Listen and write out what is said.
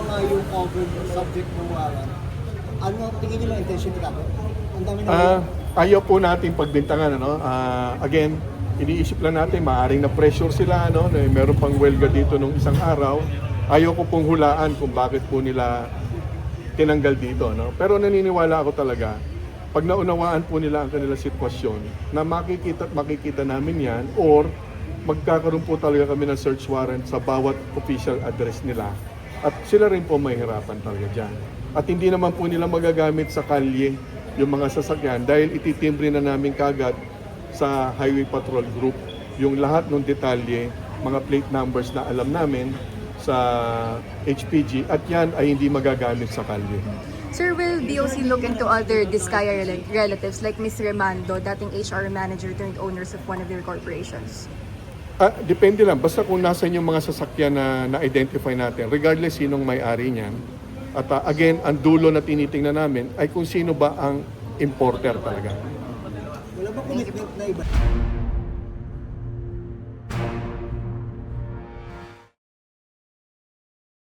bang uh, yung covered subject ng warrant, ano tingin niyo lang intention nila? Ang dami na Ah, ayaw po natin pagbintangan ano. Ah, again, iniisip lang natin maaring na pressure sila ano, na meron pang welga dito nung isang araw. Ayaw ko pong hulaan kung bakit po nila tinanggal dito no. Pero naniniwala ako talaga pag naunawaan po nila ang kanilang sitwasyon na makikita at makikita namin yan or magkakaroon po talaga kami ng search warrant sa bawat official address nila at sila rin po mahihirapan talaga dyan. At hindi naman po nila magagamit sa kalye yung mga sasakyan dahil ititimbre na namin kagad sa Highway Patrol Group yung lahat ng detalye, mga plate numbers na alam namin sa HPG at yan ay hindi magagamit sa kalye. Sir, will BOC look into other Diskaya rel- relatives like Ms. Remando, dating HR manager turned owners of one of their corporations? Ah, depende lang. Basta kung nasan yung mga sasakyan na na-identify natin, regardless sinong may-ari niyan. At ah, again, ang dulo na tinitingnan namin ay kung sino ba ang importer talaga. Wala ba commitment na iba?